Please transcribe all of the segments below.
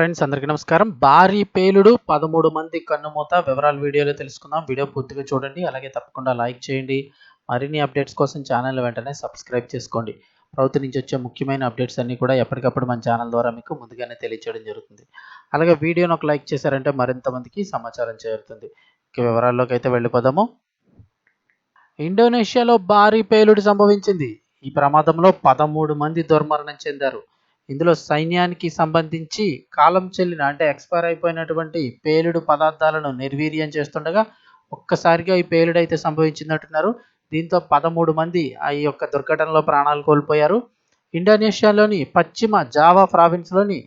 Friends అందరికీ నమస్కారం. భారీ పేలుడు పదమూడు మంది కన్నుమూత వివరాలు వీడియోలో తెలుసుకుందాం. వీడియో పూర్తిగా చూడండి. అలాగే తప్పకుండా లైక్ చేయండి. మరిన్ని అప్డేట్స్ కోసం ఛానల్ వెంటనే సబ్స్క్రైబ్ చేసుకోండి. ప్రభుత్వం నుంచి వచ్చే ముఖ్యమైన అప్డేట్స్ అన్నీ కూడా ఎప్పటికప్పుడు మన ఛానల్ ద్వారా మీకు ముందుగానే తెలియచేయడం జరుగుతుంది. అలాగే వీడియోను ఒక లైక్ చేశారంటే మరింత మందికి సమాచారం చేరుతుంది. ఇక వివరాల్లోకి అయితే వెళ్ళిపోదాము. ఇండోనేషియాలో భారీ పేలుడు సంభవించింది. ఈ ప్రమాదంలో పదమూడు మంది దుర్మరణం చెందారు. ఇందులో సైన్యానికి సంబంధించి కాలం చెల్లిన అంటే ఎక్స్పైర్ అయిపోయినటువంటి పేలుడు పదార్థాలను నిర్వీర్యం చేస్తుండగా ఒక్కసారిగా ఈ పేలుడు అయితే సంభవించినట్టున్నారు దీంతో పదమూడు మంది ఆ యొక్క దుర్ఘటనలో ప్రాణాలు కోల్పోయారు. ఇండోనేషియాలోని పశ్చిమ జావా ప్రావిన్స్లోని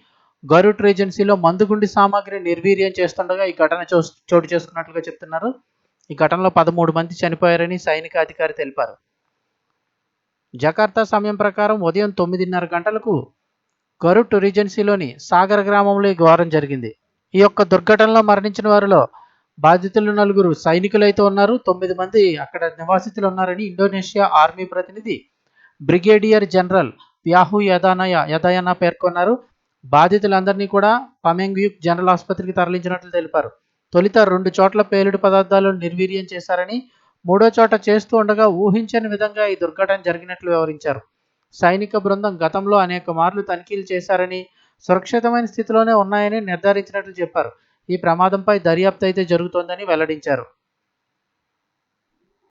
గరుట్ రేజెన్సీలో మందుగుండి సామాగ్రి నిర్వీర్యం చేస్తుండగా ఈ ఘటన చో చోటు చేసుకున్నట్లుగా చెప్తున్నారు. ఈ ఘటనలో పదమూడు మంది చనిపోయారని సైనిక అధికారి తెలిపారు. జకార్తా సమయం ప్రకారం ఉదయం తొమ్మిదిన్నర గంటలకు గరుట్ రీజెన్సీలోని సాగర్ గ్రామంలో ఈ ఘోరం జరిగింది. ఈ యొక్క దుర్ఘటనలో మరణించిన వారిలో బాధితులు నలుగురు సైనికులైతే ఉన్నారు. తొమ్మిది మంది అక్కడ నివాసితులు ఉన్నారని ఇండోనేషియా ఆర్మీ ప్రతినిధి brigadier general Wahyu Yudayana Yudayana పేర్కొన్నారు. బాధితులందరినీ కూడా పమెంగ్యూక్ జనరల్ ఆసుపత్రికి తరలించినట్లు తెలిపారు. తొలుత రెండు చోట్ల పేలుడు పదార్థాలు నిర్వీర్యం చేశారని మూడో చోట చేస్తూ ఉండగా ఊహించని విధంగా ఈ దుర్ఘటన జరిగినట్లు వివరించారు. సైనిక బృందం గతంలో అనేక మార్లు తనిఖీలు చేశారని సురక్షితమైన స్థితిలోనే ఉన్నాయని నిర్ధారించినట్లు చెప్పారు. ఈ ప్రమాదంపై దర్యాప్తు అయితే జరుగుతోందని వెల్లడించారు.